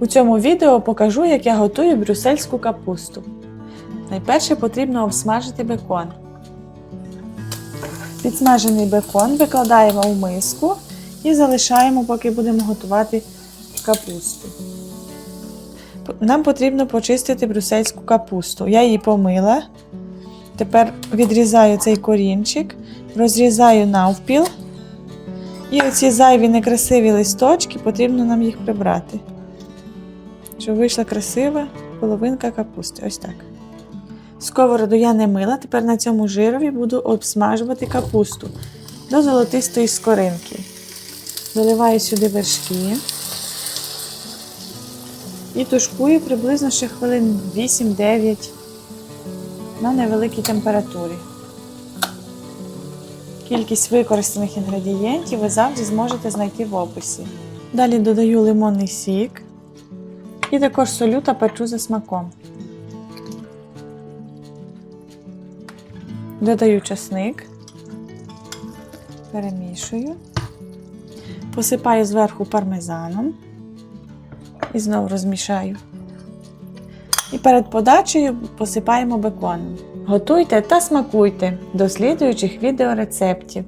У цьому відео покажу, як я готую брюссельську капусту. Найперше потрібно обсмажити бекон. Підсмажений бекон викладаємо в миску і залишаємо, поки будемо готувати капусту. Нам потрібно почистити брюссельську капусту. Я її помила. Тепер відрізаю цей корінчик, розрізаю навпіл. І оці зайві некрасиві листочки потрібно нам їх прибрати. Щоб вийшла красива половинка капусти. Ось так. Сковороду я не мила, тепер на цьому жирові буду обсмажувати капусту до золотистої скоринки. Доливаю сюди вершки і тушкую приблизно ще хвилин 8-9 на невеликій температурі. Кількість використаних інгредієнтів ви завжди зможете знайти в описі. Далі додаю лимонний сік і також солю та перчу за смаком. Додаю часник, перемішую, посипаю зверху пармезаном і знову розмішаю. І перед подачею посипаємо беконом. Готуйте та смакуйте до слідуючих відеорецептів.